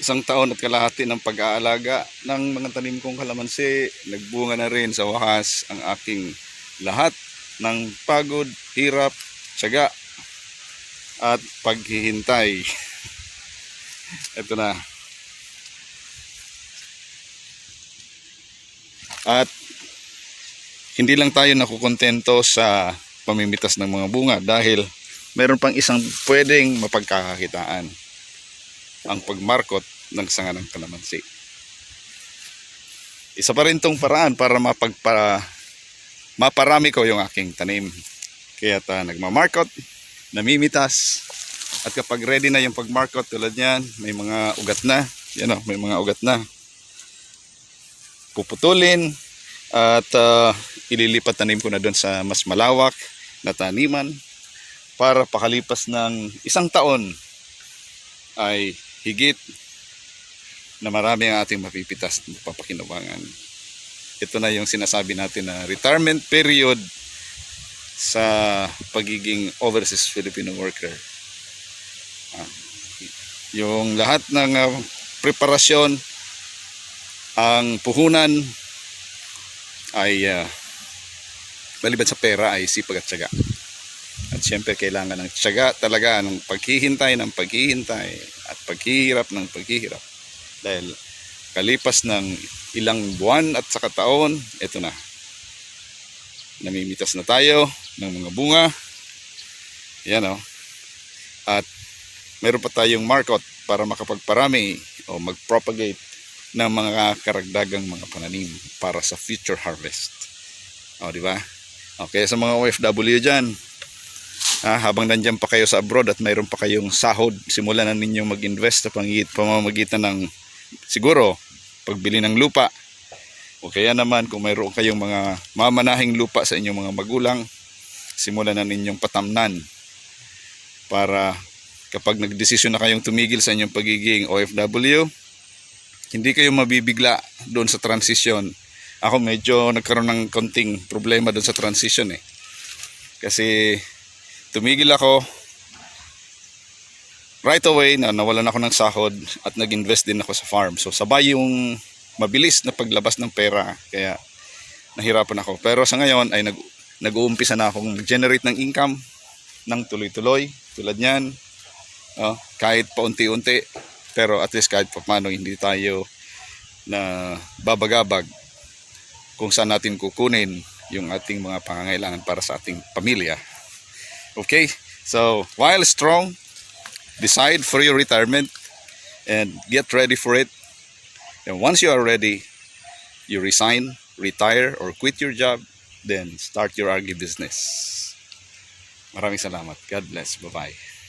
isang taon at kalahati ng pag-aalaga ng mga tanim kong kalamansi, nagbunga na rin sa wakas ang aking lahat ng pagod, hirap, tiyaga at paghihintay. Ito na. At hindi lang tayo nakukontento sa pamimitas ng mga bunga dahil meron pang isang pwedeng mapagkakakitaan ang pagmarkot ng sanga ng kalamansi. Isa pa rin tong paraan para mapagpa, maparami ko yung aking tanim. Kaya ta nagmamarkot, namimitas, at kapag ready na yung pagmarkot tulad yan, may mga ugat na, yan o, may mga ugat na. Puputulin at ah, ililipat tanim ko na doon sa mas malawak na taniman para pakalipas ng isang taon ay higit na marami ang ating mapipitas at papakinabangan. Ito na yung sinasabi natin na retirement period sa pagiging overseas Filipino worker. Ah, yung lahat ng ah, preparasyon, ang puhunan ay ah, maliban sa pera ay sipag at tiyaga. At siyempre kailangan ng tiyaga talaga ng paghihintay ng paghihintay paghihirap ng paghihirap. Dahil kalipas ng ilang buwan at saka taon, ito na. Namimitas na tayo ng mga bunga. Yan o. At meron pa tayong markot para makapagparami o mag-propagate ng mga karagdagang mga pananim para sa future harvest. O, di ba? Okay, sa mga OFW dyan, ah, habang nandyan pa kayo sa abroad at mayroon pa kayong sahod, simulan na ninyong mag-invest sa pangit, pamamagitan ng siguro pagbili ng lupa. O kaya naman kung mayroon kayong mga mamanahing lupa sa inyong mga magulang, simulan na ninyong patamnan para kapag nagdesisyon na kayong tumigil sa inyong pagiging OFW, hindi kayo mabibigla doon sa transition. Ako medyo nagkaroon ng konting problema doon sa transition eh. Kasi tumigil ako right away na nawalan ako ng sahod at nag-invest din ako sa farm. So sabay yung mabilis na paglabas ng pera kaya nahirapan ako. Pero sa ngayon ay nag nag-uumpisa na akong mag-generate ng income ng tuloy-tuloy tulad niyan. Oh, kahit paunti-unti pero at least kahit paano hindi tayo na babagabag kung saan natin kukunin yung ating mga pangangailangan para sa ating pamilya. Okay? So, while strong, decide for your retirement and get ready for it. And once you are ready, you resign, retire, or quit your job, then start your agri business. Maraming salamat. God bless. Bye-bye.